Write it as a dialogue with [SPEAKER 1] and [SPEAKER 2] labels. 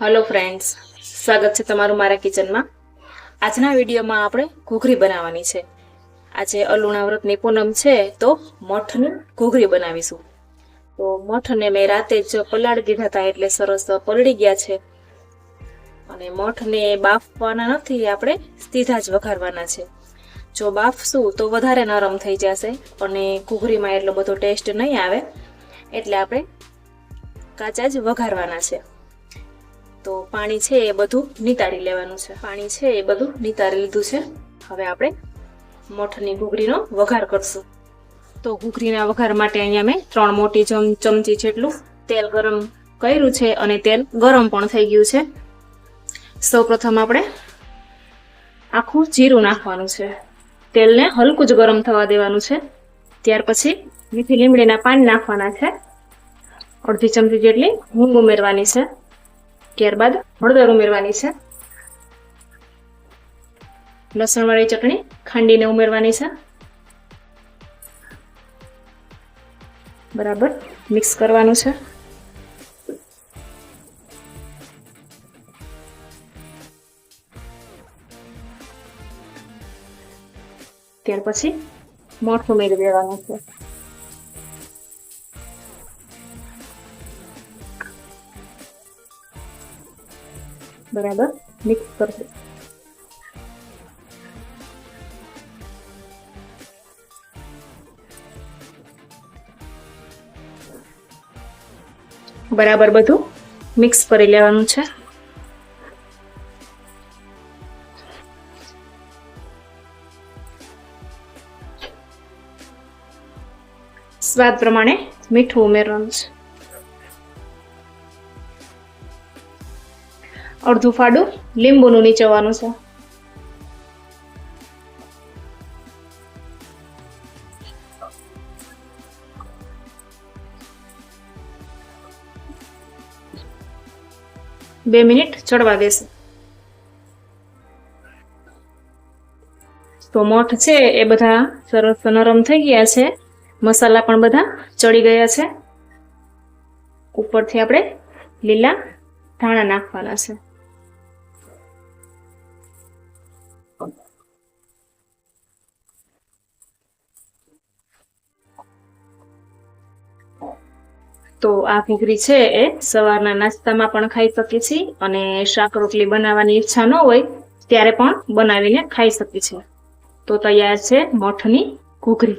[SPEAKER 1] Hello friends સ્વાગત છે તમારું મારા કિચનમાં. આજના વિડીયોમાં આપણે ઘૂઘરી બનાવવાની છે. આજે અલુણા વ્રતની પૂનમ છે તો મઠની ઘૂઘરી બનાવીશું. તો મઠને મેં રાતે જ પલાળી દીધા હતા એટલે સરસ પલળી ગયા છે. અને મઠને બાફવાના નથી, આપણે સીધા જ વઘારવાના છે. જો બાફશું તો વધારે નરમ થઈ જશે અને ઘૂઘરીમાં એટલો બધો ટેસ્ટ નહીં આવે. એટલે આપણે કાચા જ વઘારવાના છે. તો પાણી છે એ બધું નિતારી લેવાનું છે. પાણી છે એ બધું નિતારી લીધું છે. હવે આપણે મઠની ઘૂઘરીનો વઘાર કરશું. તો ઘૂઘરીના વઘાર માટે અહીંયા મેં ત્રણ મોટી ચમ, ચમચી જેટલું તેલ ગરમ કર્યું છે અને તેલ ગરમ પણ થઈ ગયું છે. સૌ આપણે આખું જીરું નાખવાનું છે. તેલને હલકું જ ગરમ થવા દેવાનું છે. ત્યાર પછી મીઠી લીમડીના પાન નાખવાના છે. અડધી ચમચી જેટલી ઊંઘ ઉમેરવાની છે. ત્યારબાદ હળદર ઉમેરવાની છે. લસણવાળી ચટણી ખાંડીને ઉમેરવાની છે. બરાબર, મિક્સ કરવાનું છે. ત્યાર પછી મઠ ઉમેરી દેવાનું છે. બરાબર? મિક્સ કરશું. બરાબર બધું? મિક્સ કરી લેવાનું છે. સ્વાદ પ્રમાણે મીઠું ઉમેરવાનું છે. અડધું ફાડું લીંબુનું નીચવવાનું છે. બે મિનિટ ચડવા દેશે. તો મઠ છે એ બધા સરસ નરમ થઈ ગયા છે. મસાલા પણ બધા ચડી ગયા છે. ઉપરથી આપણે લીલા ધાણા નાખવાના છે. તો આ ઘૂઘરી છે એ સવારના નાસ્તામાં પણ ખાઈ શકીએ છીએ અને શાક રોટલી બનાવવાની ઈચ્છા ન હોય ત્યારે પણ બનાવીને ખાઈ શકીએ છીએ. તો તૈયાર છે મઠની ઘૂઘરી.